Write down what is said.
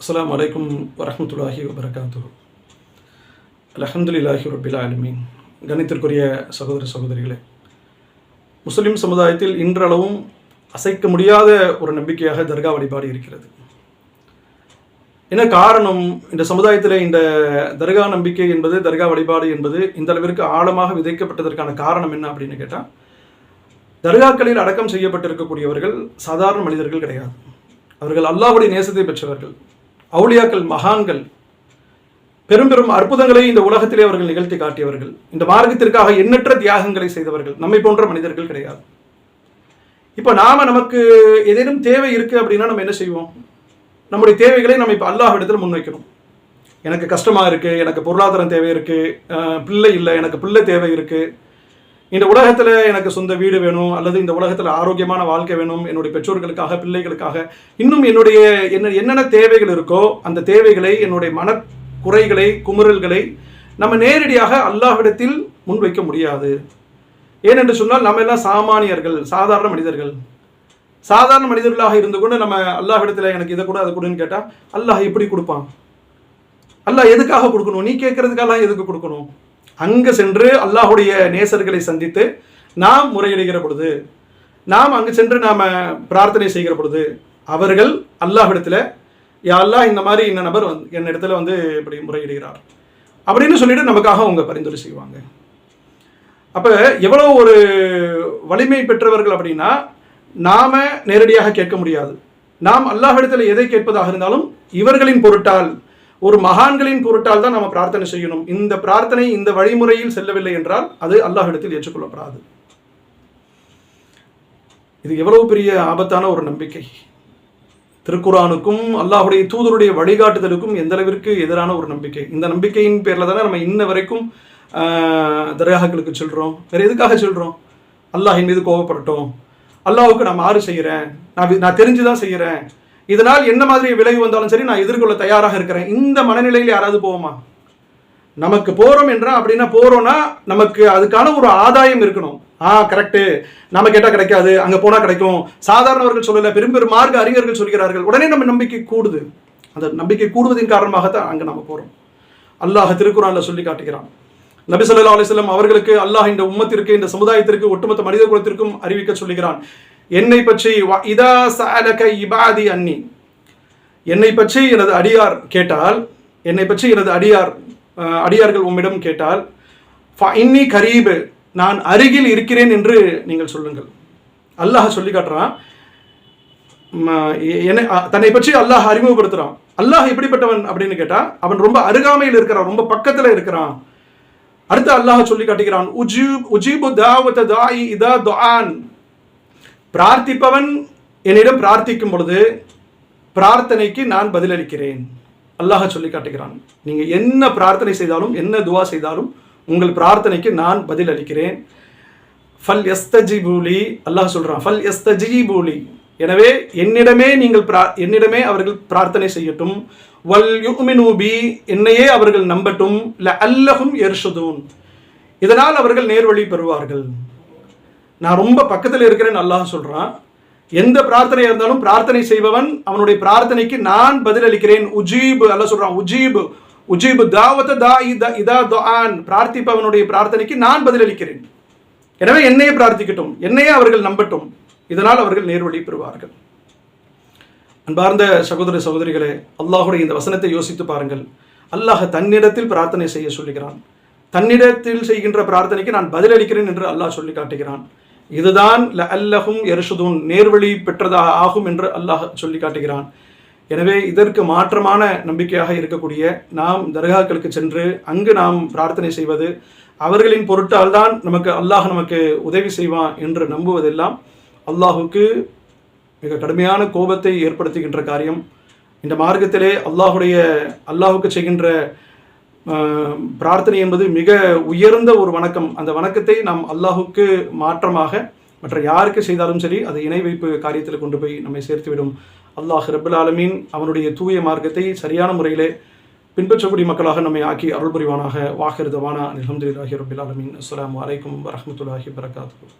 அஸ்லாம் அலைக்கும் வரமத்துல்லாஹி வபரகாத்து அல்ஹம்துலில்லாஹி ரபில் ஆலமீன். கணித்திற்குரிய சகோதர சகோதரிகளே முஸ்லிம் சமுதாயத்தில் இன்றளவும் அசைக்க முடியாத ஒரு நம்பிக்கையாக தர்கா வழிபாடு இருக்கிறது. என்ன காரணம்? இந்த சமுதாயத்தில் இந்த தர்கா நம்பிக்கை என்பது தர்கா வழிபாடு என்பது இந்த அளவிற்கு ஆழமாக விதைக்கப்பட்டதற்கான காரணம் என்ன அப்படின்னு கேட்டால் தர்காக்களில் அடக்கம் செய்யப்பட்டிருக்கக்கூடியவர்கள் சாதாரண மனிதர்கள் கிடையாது. அவர்கள் அல்லாவுடைய நேசத்தை பெற்றவர்கள். அவுளியாக்கள் மகான்கள் பெரும் பெரும் அற்புதங்களை இந்த உலகத்திலே அவர்கள் நிகழ்த்தி காட்டியவர்கள். இந்த மார்க்கத்திற்காக எண்ணற்ற தியாகங்களை செய்தவர்கள். நம்மை போன்ற மனிதர்கள் கிடையாது. இப்போ நாம் நமக்கு ஏதேனும் தேவை இருக்குது அப்படின்னா நம்ம என்ன செய்வோம்? நம்முடைய தேவைகளை நம்ம இப்போ அல்லாஹ் இடத்துல முன்வைக்கணும். எனக்கு கஷ்டமாக இருக்குது எனக்கு பொருளாதாரம் தேவை இருக்குது பிள்ளை இல்லை எனக்கு பிள்ளை தேவை இருக்குது இந்த உலகத்தில் எனக்கு சொந்த வீடு வேணும் அல்லது இந்த உலகத்தில் ஆரோக்கியமான வாழ்க்கை வேணும் என்னுடைய பெற்றோர்களுக்காக பிள்ளைகளுக்காக இன்னும் என்னுடைய என்ன என்னென்ன தேவைகள் இருக்கோ அந்த தேவைகளை என்னுடைய மன குறைகளை குமுறல்களை நம்ம நேரடியாக அல்லாஹ்விடத்தில் முன்வைக்க முடியாது. ஏனென்று சொன்னால் நம்ம எல்லாம் சாமானியர்கள் சாதாரண மனிதர்கள். சாதாரண மனிதர்களாக இருந்து கொண்டு நம்ம அல்லாஹ்விடத்தில் எனக்கு இதை கூட அதை கொடுன்னு கேட்டால் அல்லாஹ் எப்படி கொடுப்பான்? அல்லாஹ் எதுக்காக கொடுக்கணும்? நீ கேட்கறதுக்கெல்லாம் எதுக்கு கொடுக்கணும்? அங்கே சென்று அல்லாஹுடைய நேசர்களை சந்தித்து நாம் முறையிடுகிற பொழுது நாம் அங்கு சென்று நாம் பிரார்த்தனை செய்கிற பொழுது அவர்கள் அல்லாஹிடத்தில் யா அல்லாஹ் இந்த மாதிரி இந்த நபர் வந்து என் இடத்துல வந்து இப்படி முறையிடுகிறார் அப்படின்னு சொல்லிட்டு நமக்காக அவங்க பரிந்துரை செய்வாங்க. அப்போ எவ்வளோ ஒரு வலிமை பெற்றவர்கள் அப்படின்னா நாம் நேரடியாக கேட்க முடியாது. நாம் அல்லாஹிடத்தில் எதை கேட்பதாக இருந்தாலும் இவர்களின் பொருட்டால் ஒரு மகான்களின் பொருட்டால் தான் நம்ம பிரார்த்தனை செய்யணும். இந்த பிரார்த்தனை இந்த வழிமுறையில் செல்லவில்லை என்றால் அது அல்லாஹிடத்தில் ஏற்றுக்கொள்ளப்படாது. இது எவ்வளவு பெரிய ஆபத்தான ஒரு நம்பிக்கை. திருக்குறானுக்கும் அல்லாஹுடைய தூதருடைய வழிகாட்டுதலுக்கும் எந்த அளவிற்கு எதிரான ஒரு நம்பிக்கை. இந்த நம்பிக்கையின் பேரில் தானே நம்ம இன்ன வரைக்கும் ஆஹ், தர்காக்களுக்கு சொல்கிறோம் வேற எதுக்காக சொல்கிறோம் அல்லாஹின் மீது கோவப்படட்டும். அல்லாஹுக்கு நான் மாறு செய்கிறேன் நான் நான் தெரிஞ்சு தான் செய்கிறேன் இதனால் என்ன மாதிரி விளைவு வந்தாலும் சரி நான் எதிர்கொள்ள தயாராக இருக்கிறேன். இந்த மனநிலையில் யாராவது போவோமா? நமக்கு போகிறோம் என்றால் அப்படின்னா போகிறோன்னா நமக்கு அதுக்கான ஒரு ஆதாயம் இருக்கணும். ஆ கரெக்டு நம்ம கேட்டால் கிடைக்காது அங்கே போனால் கிடைக்கும். சாதாரணவர்கள் சொல்லல பெரும் பெரும் மார்க்க அறிஞர்கள் சொல்கிறார்கள் உடனே நம்ம நம்பிக்கை கூடுது. அந்த நம்பிக்கை கூடுவதின் காரணமாகத்தான் அங்கே நம்ம போகிறோம் அல்லாஹ் திருக்குறானில் சொல்லி காட்டுகிறான். நபி சொல்லா அலைஹி அவர்களுக்கு அல்லாஹ் இந்த உம்மத்திற்கு இந்த சமுதாயத்திற்கு ஒட்டுமொத்த மனித குலத்திற்கும் அறிவிக்க சொல்லுகிறான். என்னை பற்றி வ- இதா சாலக இபாதி அன்னி. என்னை பற்றி எனது அடியார் கேட்டால் என்னை பற்றி எனது அடியார் அடியார்கள் உம்மிடம் கேட்டால் "ஃப இன்னி கரீபு நான் அருகில் இருக்கிறேன் என்று நீங்கள் சொல்லுங்கள். அல்லாஹ் சொல்லி காட்டுறான். என்னை தன்னை பற்றி அல்லாஹ் அறிமுகப்படுத்துகிறான் அல்லாஹ் எப்படிப்பட்டவன் அப்படின்னு கேட்டால் அவன் ரொம்ப அருகாமையில் இருக்கிறான் ரொம்ப பக்கத்தில் இருக்கிறான். அடுத்து அல்லாஹ் சொல்லி காட்டுகிறான் உஜீப் உஜீபு தாவத்த தாய் இதா துஆன். பிரார்த்திப்பவன் என்னிடம் பிரார்த்திக்கும் பொழுது பிரார்த்தனைக்கு நான் பதிலளிக்கிறேன். அல்லாஹ் சொல்லி காட்டுகிறான். நீங்கள் என்ன பிரார்த்தனை செய்தாலும் என்ன துவா செய்தாலும் உங்கள் பிரார்த்தனைக்கு நான் பதில் அளிக்கிறேன் ஃபல் எஸ்தஜிபூலி அல்லாஹ் சொல்கிறான் ஃபல் எஸ்தஜிபூலி எனவே என்னிடமே நீங்கள் பிரா என்னிடமே அவர்கள் பிரார்த்தனை செய்யட்டும். வல் யுமினூபி என்னையே அவர்கள் நம்பட்டும். ல அல்லஹும் எர்ஷுதூன். இதனால் அவர்கள் நேர்வழி பெறுவார்கள். நான் ரொம்ப பக்கத்தில் இருக்கிறேன்னு அல்லாஹ் சொல்றான். எந்த பிரார்த்தனையாக இருந்தாலும் பிரார்த்தனை செய்பவன் அவனுடைய பிரார்த்தனைக்கு நான் பதிலளிக்கிறேன். உஜீபு அல்ல சொல்றான் உஜீபு உஜீபு தாவத தா இதா இதா துஆன். பிரார்த்திப்பவனுடைய பிரார்த்தனைக்கு நான் பதிலளிக்கிறேன். எனவே என்னையே பிரார்த்திக்கட்டும் என்னையே அவர்கள் நம்பட்டும். இதனால் அவர்கள் நேர்வழி பெறுவார்கள். அன்பார்ந்த சகோதர சகோதரிகளே அல்லாஹுடைய இந்த வசனத்தை யோசித்து பாருங்கள். அல்லாஹ் தன்னிடத்தில் பிரார்த்தனை செய்ய சொல்லுகிறான். தன்னிடத்தில் செய்கின்ற பிரார்த்தனைக்கு நான் பதிலளிக்கிறேன் என்று அல்லாஹ் சொல்லி காட்டுகிறான். இதுதான் ல அல்லஹும் எருஷுதூன் நேர்வழி பெற்றதாக ஆகும் என்று அல்லாஹ் சொல்லி காட்டுகிறான். எனவே இதற்கு மாற்றமான நம்பிக்கையாக இருக்கக்கூடிய நாம் தர்காக்களுக்கு சென்று அங்கு நாம் பிரார்த்தனை செய்வது அவர்களின் பொருட்டால் தான் நமக்கு அல்லாஹ் நமக்கு உதவி செய்வான் என்று நம்புவதெல்லாம் அல்லாஹுக்கு மிக கடுமையான கோபத்தை ஏற்படுத்துகின்ற காரியம். இந்த மார்க்கத்திலே அல்லாஹுடைய அல்லாஹுக்கு செய்கின்ற பிரார்த்தனை என்பது மிக உயர்ந்த ஒரு வணக்கம். அந்த வணக்கத்தை நாம் அல்லாஹுக்கு மாற்றமாக மற்ற யாருக்கு செய்தாலும் சரி அது இணை வைப்பு காரியத்தில் கொண்டு போய் நம்மை சேர்த்துவிடும். அல்லாஹ் ரபுல் ஆலமீன் அவனுடைய தூய மார்க்கத்தை சரியான முறையிலே பின்பற்றக்கூடிய மக்களாக நம்மை ஆக்கி அருள் புரிவானாக வாகிருதவானா அலமதுல்லாஹி ரபுல் ஆலமீன். அஸ்லாம் வலைக்கம் வரமத்துல்லாஹி வரகாத்து